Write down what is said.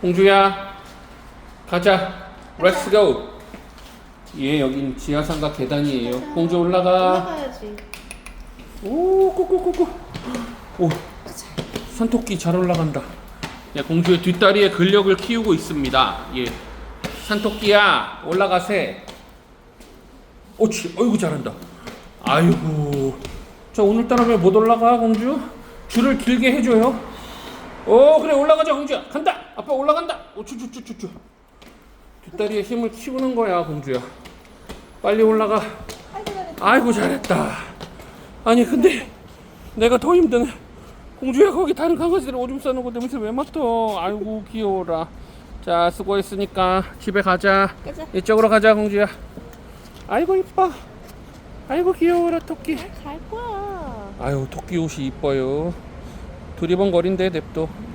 공주야 가자 렛츠 고 예, 여긴 지하상가 계단이에요. 공주 올라가. 올라가야지. 오, 꼬꼬꼬꼬. 오, 산토끼 잘 올라간다. 야, 공주의 뒷다리에 근력을 키우고 있습니다. 예. 산토끼야, 올라가세. 옳지, 어이구, 잘한다. 아이고. 자, 오늘따라 왜 못 올라가, 공주? 줄을 길게 해줘요. 오, 그래, 올라가자, 공주야. 간다! 아빠 올라간다! 오, 추추추추추. 뒷다리에 힘을 키우는 거야, 공주야. 빨리 올라가. 아이고 잘했다. 아니 근데 내가 더 힘드네. 공주야 거기 다른 강아지들 오줌 싸는 거 냄새 왜 맡아? 아이고 귀여워라. 자 수고했으니까 집에 가자. 가자. 이쪽으로 가자 공주야. 아이고 이뻐. 아이고 귀여워라 토끼. 갈 거야. 아유 토끼 옷이 이뻐요. 두리번거린데 냅둬.